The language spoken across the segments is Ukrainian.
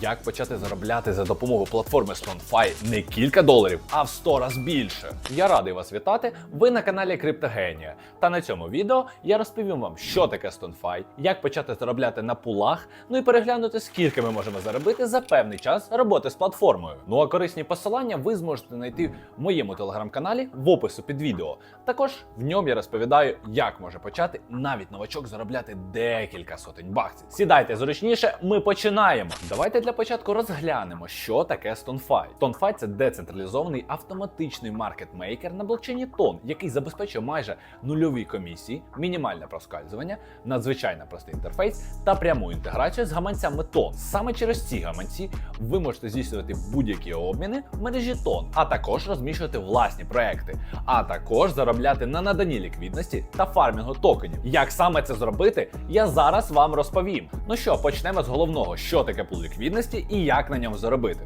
Як почати заробляти за допомогою платформи StoneFi не кілька доларів, а в 100 раз більше. Я радий вас вітати. Ви на каналі Криптогенія. Та на цьому відео я розповім вам, що таке StoneFi, як почати заробляти на пулах, ну і переглянути, скільки ми можемо заробити за певний час роботи з платформою. Ну а корисні посилання ви зможете знайти в моєму телеграм-каналі в опису під відео. Також в ньому я розповідаю, як може почати навіть новачок заробляти декілька сотень баксів. Сідайте зручніше, ми починаємо. Давайте для початку розглянемо, що таке StoneFi. StoneFi – це децентралізований автоматичний маркетмейкер на блокчейні Тон, який забезпечує майже нульові комісії, мінімальне проскальзування, надзвичайно простий інтерфейс та пряму інтеграцію з гаманцями Тон. Саме через ці гаманці ви можете здійснювати будь-які обміни в мережі Тон, а також розміщувати власні проекти, а також заробляти на наданні ліквідності та фармінгу токенів. Як саме це зробити, я зараз вам розповім. Ну що, почнемо з головного, що таке пул ліквідності і як на ньому заробити.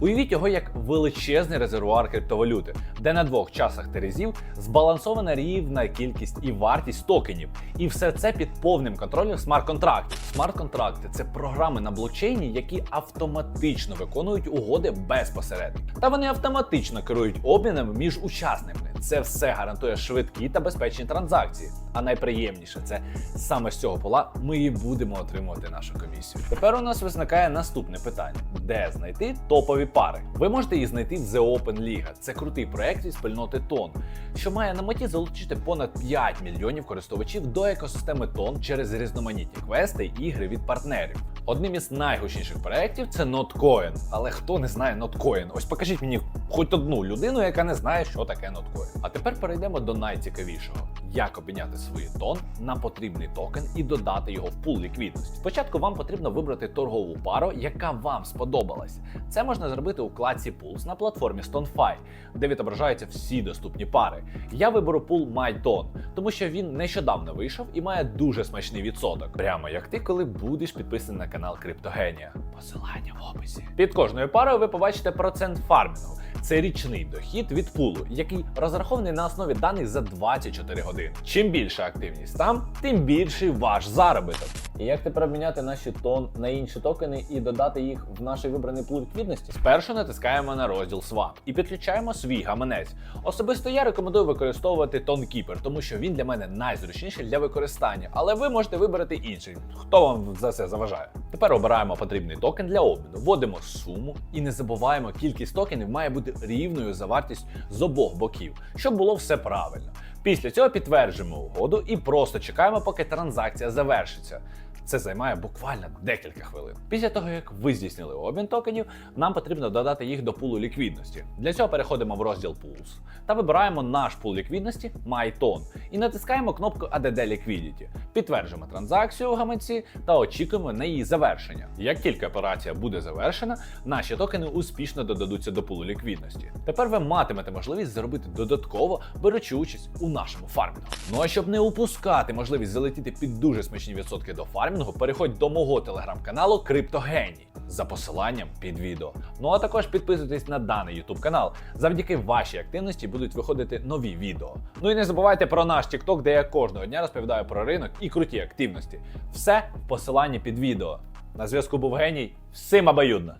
Уявіть його як величезний резервуар криптовалюти, де на двох часах терезів збалансована рівна кількість і вартість токенів. І все це під повним контролем смарт-контрактів. Смарт-контракти це програми на блокчейні, які автоматично виконують угоди без посередників. Та вони автоматично керують обмінами між учасниками. Це все гарантує швидкі та безпечні транзакції. А найприємніше це саме з цього пола ми і будемо отримувати нашу комісію. Тепер у нас виникає наступне питання: де знайти топові пари? Ви можете їх знайти в The Open Liga. Це крутий проект із спільноти Тон, що має на меті залучити понад 5 мільйонів користувачів до екосистеми Тон через різноманітні квести і ігри від партнерів. Одним із найгучніших проєктів це Notcoin. Але хто не знає Notcoin? Ось покажіть мені хоч одну людину, яка не знає, що таке Notcoin. А тепер перейдемо до найцікавішого: як обміняти свої тон на потрібний токен і додати його в пул ліквідності. Спочатку вам потрібно вибрати торгову пару, яка вам сподобалась. Це можна зробити у вкладці Pools на платформі StoneFi, де відображаються всі доступні пари. Я виберу пул MyTon, тому що він нещодавно вийшов і має дуже смачний відсоток. Прямо як ти, коли будеш підписаний на канал Криптогенія. Посилання в описі. Під кожною парою ви побачите процент фармінгу. Це річний дохід від пулу, який розрахований на основі даних за 24 години. Чим більша активність там, тим більший ваш заробіток. І як тепер обміняти наші тон на інші токени і додати їх в наш вибраний пул ліквідності? Спершу натискаємо на розділ Swap і підключаємо свій гаманець. Особисто я рекомендую використовувати TonKeeper, тому що він для мене найзручніший для використання, але ви можете вибрати інший. Хто вам за це заважає? Тепер обираємо потрібний токен для обміну, вводимо суму і не забуваємо, кількість токенів має бути рівною за вартість з обох боків, щоб було все правильно. Після цього підтверджуємо угоду і просто чекаємо, поки транзакція завершиться. Це займає буквально декілька хвилин. Після того, як ви здійснили обмін токенів, нам потрібно додати їх до пулу ліквідності. Для цього переходимо в розділ Pools та вибираємо наш пул ліквідності MyTon і натискаємо кнопку ADD Liquidity. Підтверджуємо транзакцію у гаманці та очікуємо на її завершення. Як тільки операція буде завершена, наші токени успішно додадуться до пулу ліквідності. Тепер ви матимете можливість заробити додатково, беручи участь у нашому фармінгу. Ну а щоб не упускати можливість залетіти під дуже смачні відсотки до фармінгу, переходь до мого телеграм-каналу Криптогеній за посиланням під відео. Ну а також підписуйтесь на даний YouTube канал. Завдяки вашій активності будуть виходити нові відео. Ну і не забувайте про наш TikTok, де я кожного дня розповідаю про ринок і круті активності. Все в посиланні під відео. На зв'язку був геній. Всім обоюдно!